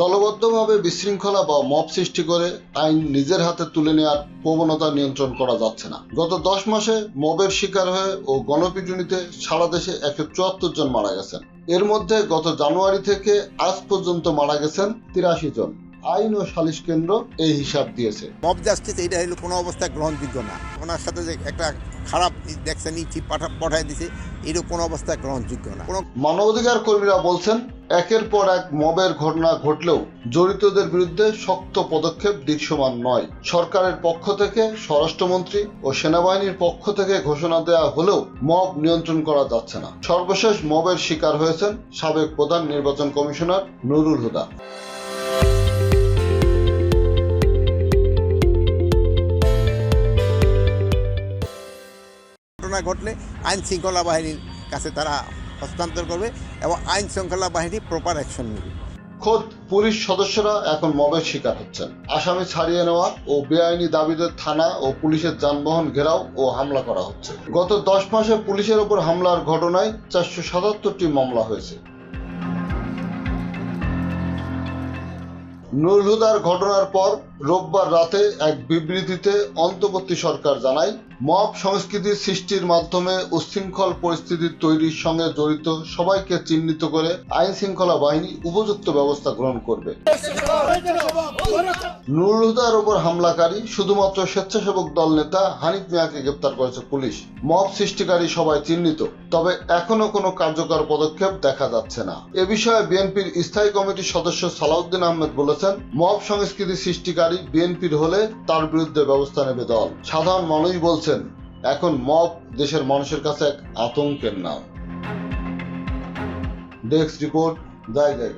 দলবদ্ধভাবে বিশৃঙ্খলা বা মব সৃষ্টি করে আইন নিজের হাতে তুলে নেওয়ার প্রবণতা নিয়ন্ত্রণ করা যাচ্ছে না। গত দশ মাসে মবের শিকার হয়ে ও গণপিটুনিতে সারা দেশে একশো চুয়াত্তর জন মারা গেছেন। এর মধ্যে গত জানুয়ারি থেকে আজ পর্যন্ত মারা গেছেন তিরাশি জন। আইন ও সালিশ কেন্দ্র এই হিসাব দিয়েছে। মব জাস্টিস এটা হলো কোনো অবস্থায় গ্রহণযোগ্য না। ওনার সাথে যে একটা খারাপ দেখছেন ইচ্ছি পাঠা পাঠায় দিছে এটা কোনো অবস্থায় গ্রহণযোগ্য না। কোনো মানবাধিকার কর্মীরা বলছেন একের পর এক মবের ঘটনা ঘটলেও জড়িতদের বিরুদ্ধে শক্ত পদক্ষেপ দৃশ্যমান নয়। সরকারের পক্ষ থেকে স্বরাষ্ট্রমন্ত্রী ও সেনাবাহিনীর পক্ষ থেকে ঘোষণা দেওয়া হলেও মব নিয়ন্ত্রণ করা যাচ্ছে না। সর্বশেষ মবের শিকার হয়েছেন সাবেক প্রধান নির্বাচন কমিশনার নুরুল হুদা। ঘটলে আইন শৃঙ্খলা বাহিনীর কাছে তারা হস্তান্তর করবে এবং আইন শৃঙ্খলা বাহিনী প্রপার অ্যাকশন নেবে। খোদ পুলিশ সদস্যরা এখন মবের শিকার হচ্ছেন। আসামি ছাড়িয়ে নেওয়া ও বেআইনি দাবিতে থানা ও পুলিশের যানবাহন ঘেরাও ও হামলা করা হচ্ছে। গত দশ মাসে পুলিশের ওপর হামলার ঘটনায় চারশো সাতাত্তরটি মামলা হয়েছে। নুরুল হুদার ঘটনার পর রোববার রাতে এক বিবৃতিতে অন্তর্বর্তী সরকার জানায়, মব সংস্কৃতি সৃষ্টির মাধ্যমে উচ্ছৃঙ্খল পরিস্থিতি তৈরির সঙ্গে জড়িত সবাইকে চিহ্নিত করে আইন শৃঙ্খলা বাহিনী উপযুক্ত ব্যবস্থা গ্রহণ করবে। নুরুল হুদার ওপর হামলাকারী শুধুমাত্র স্বেচ্ছাসেবক দল নেতা হানিফ মিয়াকে গ্রেপ্তার করেছে পুলিশ। মব সৃষ্টিকারী সবাই চিহ্নিত, তবে এখনও কোনো কার্যকর পদক্ষেপ দেখা যাচ্ছে না। এ বিষয়ে বিএনপির স্থায়ী কমিটির সদস্য সালাউদ্দিন আহমেদ বলেছেন, মব সংস্কৃতি সৃষ্টিকারী বিএনপির হলে তার বিরুদ্ধে ব্যবস্থা নেবে দল। সাধারণ মানুষ বলছেন, এখন মব দেশের মানুষের কাছে এক আতঙ্কের নাম। ডেস্ক রিপোর্ট জায়গায়